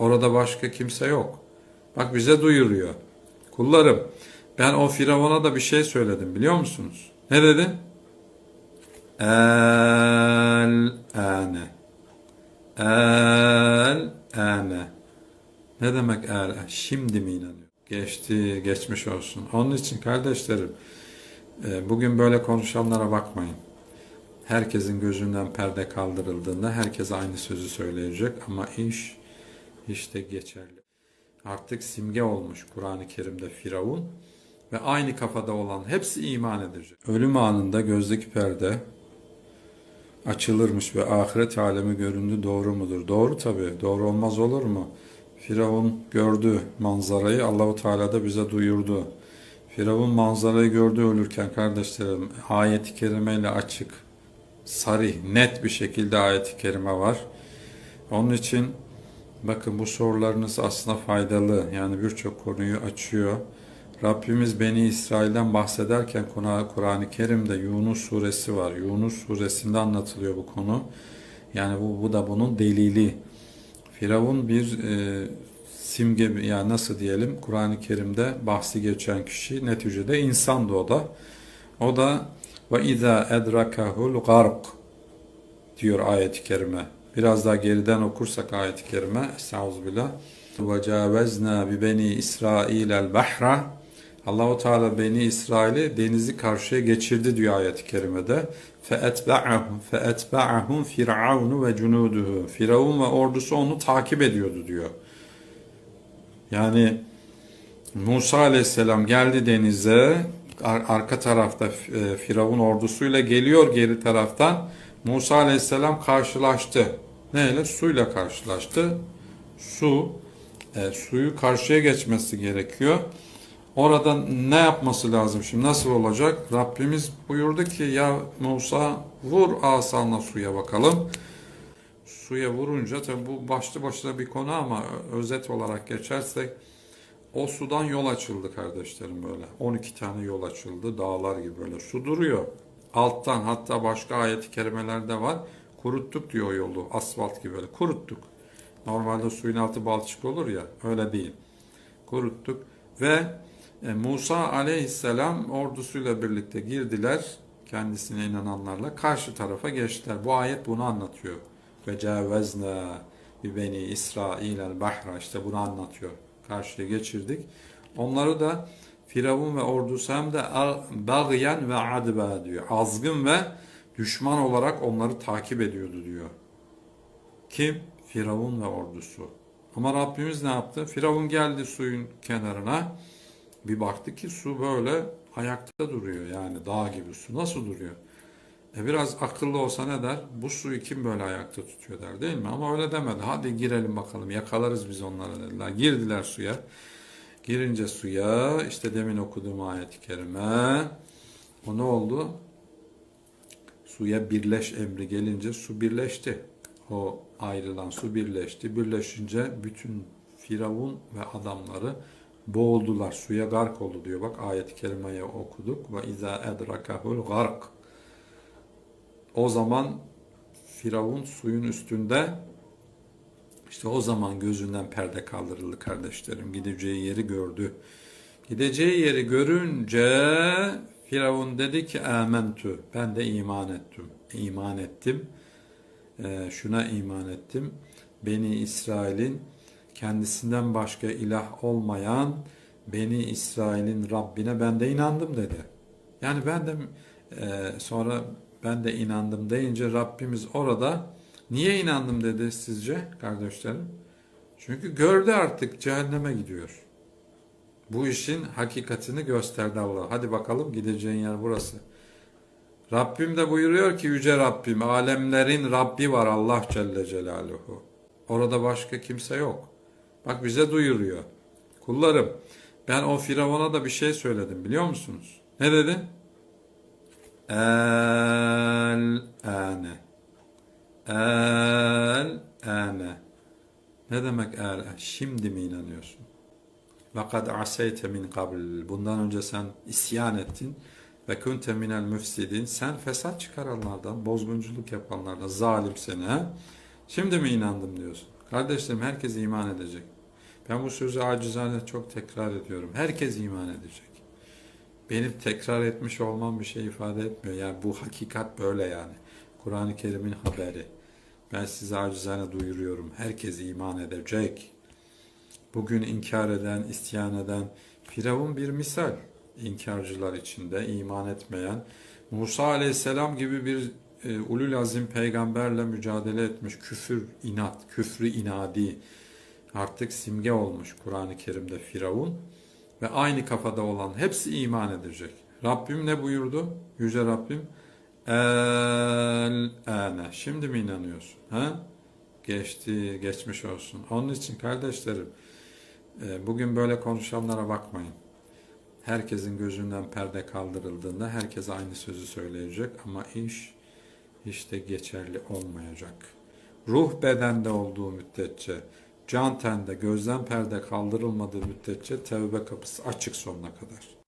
Orada başka kimse yok. Bak bize duyuruyor. Kullarım ben o Firavun'a da bir şey söyledim biliyor musunuz? Ne dedi? El ane. El ane. Ne demek el? Şimdi mi inanıyor? Geçti, geçmiş olsun. Onun için kardeşlerim, e, bugün böyle konuşanlara bakmayın. Herkesin gözünden perde kaldırıldığında herkes aynı sözü söyleyecek ama iş işte geçerli. Artık simge olmuş Kur'an-ı Kerim'de Firavun ve aynı kafada olan hepsi iman edecek. Ölüm anında gözdeki perde açılırmış ve ahiret alemi göründü doğru mudur? Doğru tabi. Doğru olmaz olur mu? Firavun gördü manzarayı. Allahu Teala da bize duyurdu. Firavun manzarayı gördü ölürken kardeşlerim ayet-i kerimeyle açık, sarih, net bir şekilde ayet-i kerime var. Onun için bakın bu sorularınız aslında faydalı. Yani birçok konuyu açıyor. Rabbimiz Beni İsrail'den bahsederken Kur'an- Kur'an-ı Kerim'de Yunus suresi var. Yunus suresinde anlatılıyor bu konu. Yani bu, bu da bunun delili. Firavun bir e, simge yani nasıl diyelim Kur'an-ı Kerim'de bahsi geçen kişi neticede insandı o da. O da ve izâ edrakahul gark diyor ayet-i kerime. Biraz daha geriden okursak ayet-i kerime. Estağfirullah. Ve cavezna bi beni İsrail el bahra. Allahu Teala beni İsrail'i denizi karşıya geçirdi diyor ayet-i kerimede. Fe etba'ahum fe etba'ahum firavunu ve cunuduhu. Firavun ve ordusu onu takip ediyordu diyor. Yani Musa aleyhisselam geldi denize, ar- arka tarafta e, Firavun ordusuyla geliyor geri taraftan. Musa aleyhisselam karşılaştı. Neyle? Suyla karşılaştı. Su, e, suyu karşıya geçmesi gerekiyor. Orada ne yapması lazım şimdi? Nasıl olacak? Rabbimiz buyurdu ki ya Musa vur asanla suya bakalım. Suya vurunca tabi bu başlı başına bir konu ama özet olarak geçersek o sudan yol açıldı kardeşlerim böyle. 12 tane yol açıldı dağlar gibi böyle. Su duruyor. Alttan hatta başka ayet-i kerimelerde var. Kuruttuk diyor yolu. Asfalt gibi böyle. Kuruttuk. Normalde suyun altı balçık olur ya. Öyle değil. Kuruttuk. Ve e, Musa aleyhisselam ordusuyla birlikte girdiler. Kendisine inananlarla karşı tarafa geçtiler. Bu ayet bunu anlatıyor. Ve cavezna bi beni İsrail el bahra işte bunu anlatıyor. Karşıya geçirdik. Onları da Firavun ve ordusu hem de bagyen ve adba diyor. Azgın ve düşman olarak onları takip ediyordu diyor. Kim? Firavun ve ordusu. Ama Rabbimiz ne yaptı? Firavun geldi suyun kenarına. Bir baktı ki su böyle ayakta duruyor yani dağ gibi su. Nasıl duruyor? E biraz akıllı olsa ne der? Bu suyu kim böyle ayakta tutuyor der değil mi? Ama öyle demedi. Hadi girelim bakalım yakalarız biz onları dediler. Girdiler suya. Girince suya işte demin okuduğum ayet-i kerime o ne oldu? Suya birleş emri gelince su birleşti. O ayrılan su birleşti. Birleşince bütün Firavun ve adamları boğuldular. Suya gark oldu diyor. Bak ayet-i kerimeyi okuduk. Ve izâ edrakahul gark. O zaman Firavun suyun üstünde işte o zaman gözünden perde kaldırıldı kardeşlerim. Gideceği yeri gördü. Gideceği yeri görünce Firavun dedi ki amentü. Ben de iman ettim. İman ettim. Ee, şuna iman ettim. Beni İsrail'in kendisinden başka ilah olmayan Beni İsrail'in Rabbine ben de inandım dedi. Yani ben de e, sonra ben de inandım deyince Rabbimiz orada niye inandım dedi sizce kardeşlerim? Çünkü gördü artık cehenneme gidiyor. Bu işin hakikatini gösterdi Allah. Hadi bakalım gideceğin yer burası. Rabbim de buyuruyor ki yüce Rabbim alemlerin Rabbi var Allah Celle Celaluhu. Orada başka kimse yok. Bak bize duyuruyor. Kullarım ben o Firavun'a da bir şey söyledim biliyor musunuz? Ne dedi? El ane. El ane. Ne demek el? Şimdi mi inanıyorsun? Ve kad min kabl. Bundan önce sen isyan ettin. Ve kunte minel müfsidin. Sen fesat çıkaranlardan, bozgunculuk yapanlardan, zalim seni. He? Şimdi mi inandım diyorsun? Kardeşlerim herkes iman edecek. Ben bu sözü acizane çok tekrar ediyorum. Herkes iman edecek. Benim tekrar etmiş olmam bir şey ifade etmiyor. Yani bu hakikat böyle yani. Kur'an-ı Kerim'in haberi. Ben size acizane duyuruyorum. Herkes iman edecek. Bugün inkar eden, isyan eden Firavun bir misal. İnkarcılar içinde iman etmeyen Musa aleyhisselam gibi bir e, ulul azim peygamberle mücadele etmiş. Küfür, inat, küfrü inadi artık simge olmuş Kur'an-ı Kerim'de Firavun ve aynı kafada olan hepsi iman edecek. Rabbim ne buyurdu? Yüce Rabbim el ene. Şimdi mi inanıyorsun? Ha? Geçti, geçmiş olsun. Onun için kardeşlerim e, bugün böyle konuşanlara bakmayın. Herkesin gözünden perde kaldırıldığında herkes aynı sözü söyleyecek ama iş işte geçerli olmayacak. Ruh bedende olduğu müddetçe, can tende, gözden perde kaldırılmadığı müddetçe tevbe kapısı açık sonuna kadar.